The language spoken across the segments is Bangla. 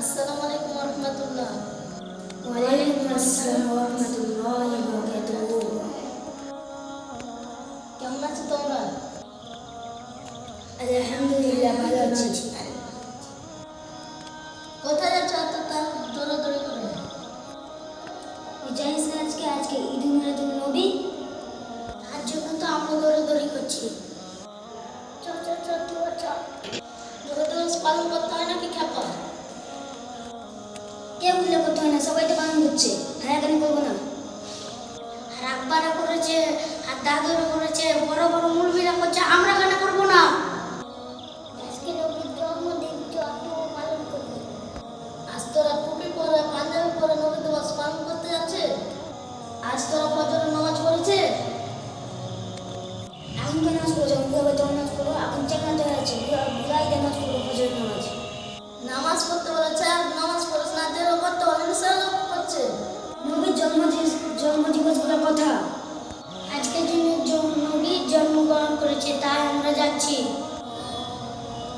আসসালামু আলাইকুম রহমতুল্লাহ ওয়ালাইকুম আসসালাম ওয়া রাহমাতুল্লাহি ওয়া বারাকাতুহু কেমন আছো তোমরা আলহামদুলিল্লাহ ভালো আছি কোথায় যাচ্ছ এত দৌড়াদৌড়ি করে জানিস না আজকে আজকে ঈদ মিলাদুন নবী তার জন্য তো আমরা দৌড়াদৌড়ি করছি পালন করতে হয় নাকি খেপা? কে বললে করতে হয় না, সবাই তো পালন করছে। হ্যাঁ করব না। আর আব্বারা করেছে, আর দাদুরা করেছে, বড় বড় মুরবিরা করছে, আমরা কেন করব না? জন্মদিন পালন আজ তোরা টুপি পরে পরে পালন করতে যাচ্ছে? আজ তোরা নামাজ পড়েছে? নামাজ পড়তে বলেছে আর নামাজ পড়েছে না দেরও করতে বলে সেও করছে। নবীর জন্মদিন জন্মদিবসগুলোর কথা। আজকের দিনে জ- নবীর জন্মগ্রহণ করেছে তাই আমরা যাচ্ছি।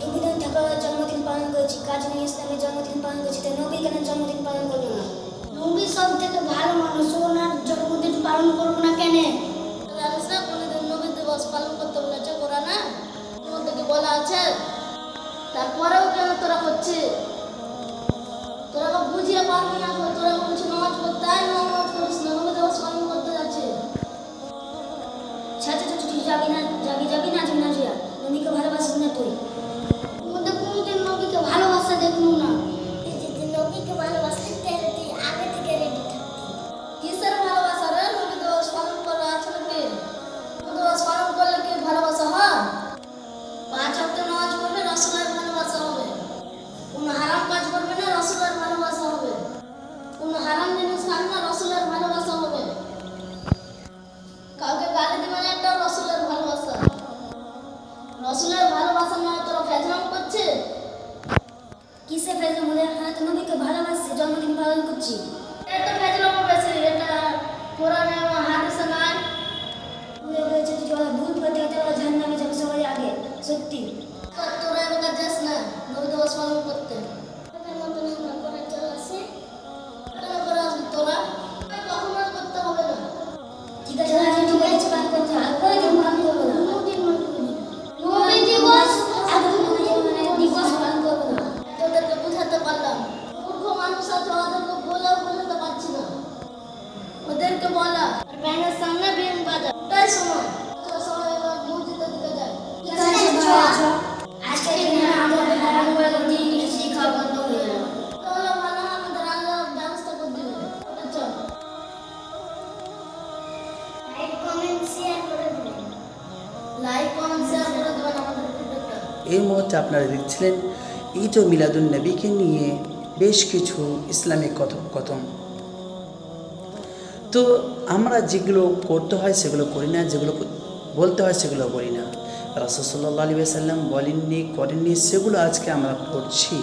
রবীন্দ্রনাথ ঠাকুরের জন্মদিন পালন করেছি কাজী ইসলামের জন্মদিন পালন করেছি তাই নবী কেন জন্মদিন পালন করল না? নবী সব থেকে ভালো মানুষ ওনার জন্মদিন পালন করব না কেন? জানিস না কোনোদিন নবী দিবস পালন করতে বলেছে কোরআনে? এর মধ্যে বলা আছে? তারপরেও কেন তোরা করছে তোরা বুঝিয়ে পারবি না তোরা বলছে নামাজ পড়তে আয় না নামাজ পড়িস না? করতে যাচ্ছে। যাবি না, যাবি যাবি না যাবি না নদীকে ভালোবাসিস না তুই। মধ্যে কোনোদিন নবীকে ভালোবাসা দেখুন না। জন্মদিন পালন করছি এটা ফেজরাম বেশি এটা কোরআনে এবং হাদিসে নাই ভুলে গেছে যদি ওরা ভুল পথে গেছে ওরা জাহান্নামে যাবে সবাই আগে সত্যি তোরা এবার যাস না নবী দিবস পালন করতে নতুন আছে ওদেরকে বোঝাতে পারছি না। ওদেরকে বলা আর ব্যাঙের সামনে বাজা ওটাই সময় ভিডিওটা এই মুহূর্তে আপনারা দেখছিলেন ঈদ ও মিলাদুন নবীকে নিয়ে বেশ কিছু ইসলামিক কথোপকথন তো আমরা যেগুলো করতে হয় সেগুলো করি না, যেগুলো বলতে হয় সেগুলো বলি না। রাসুল্লাহ আলী সাল্লাম বলেননি, করেননি, সেগুলো আজকে আমরা করছি।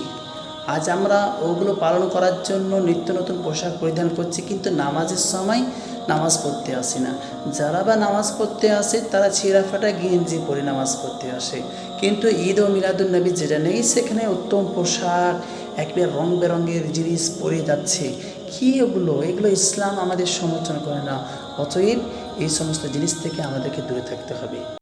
আজ আমরা ওগুলো পালন করার জন্য নিত্য নতুন পোশাক পরিধান করছি, কিন্তু নামাজের সময় নামাজ পড়তে আসি না। যারা বা নামাজ পড়তে আসে, তারা ছেঁড়া ফাটা গেঞ্জি পরে নামাজ পড়তে আসে। কিন্তু ঈদ ও মিলাদুল নবী যেটা নেই, সেখানে উত্তম পোশাক, একবার রং বেরঙের জিনিস পরে যাচ্ছে। কী ওগুলো? এগুলো ইসলাম আমাদের সমর্থন করে না। অতএব এই সমস্ত জিনিস থেকে আমাদেরকে দূরে থাকতে হবে।